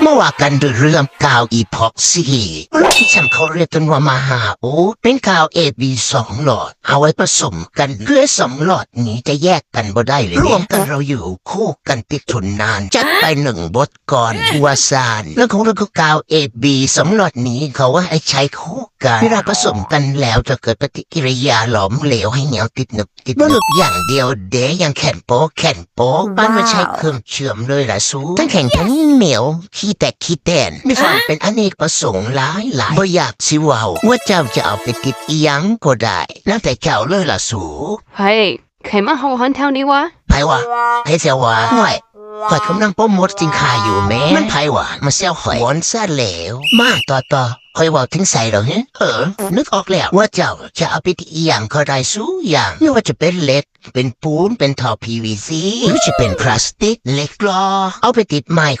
เมื่อว่ากันด้วยเรื่องกาวอีพ็อกซี่ที่ฉันเขาเรียกกันว่ามหาโอเป็นกาว AB สองหลอด เอาไว้ผสมกันเพื่อสองหลอดนี้จะแยกกันบ่ได้เลยรวมกันเราอยู่คู่กันติดทนนาน จัดไปหนึ่งบทก่อนวัวซานแล้วของเราก็กาว AB สองหลอดนี้เขาว่าให้ใช้คู่ กันเวลาผสมกันแล้วจะเกิดปฏิกิริยาหลอมเหลวให้เหนียวติดหนึบติดหนึบอย่างเดียวเดะยังแข็งโป๊กแข็งโป๊กบ้านมาใช้เครื่องเชื่อมเลยล่ะสู้ทั้งแข็งทั้งเหนียวขี้แตกขี้แตนมีความเป็นอเนกประสงค์หลายหลายบ่อยากสิเว้าว่าเจ้าจะเอาไปติดอีหยังก็ได้แล้วแต่เจ้าเลยล่ะสู้เฮ้ยใครมาเฮาหันแถวนี้วะไผวะไผเสียวะห่วยข่อยกำลังโปรโมทสินค้าอยู่แม่มันไผวะมาเซลข่อยหวนซะแล้ว มาต่อต่อ ค่อยว่าถึงใส่หรอฮะเออ นึกออกแล้วว่าเจ้าจะเอาไปที่อีหยังก็ได้สู้อย่าง ไม่ว่าจะเป็นเหล็ก เป็นปูน เป็นท่อ PVC หรือจะเป็นพลาสติกเหล็กกรอ เอาไปติดไม้ก็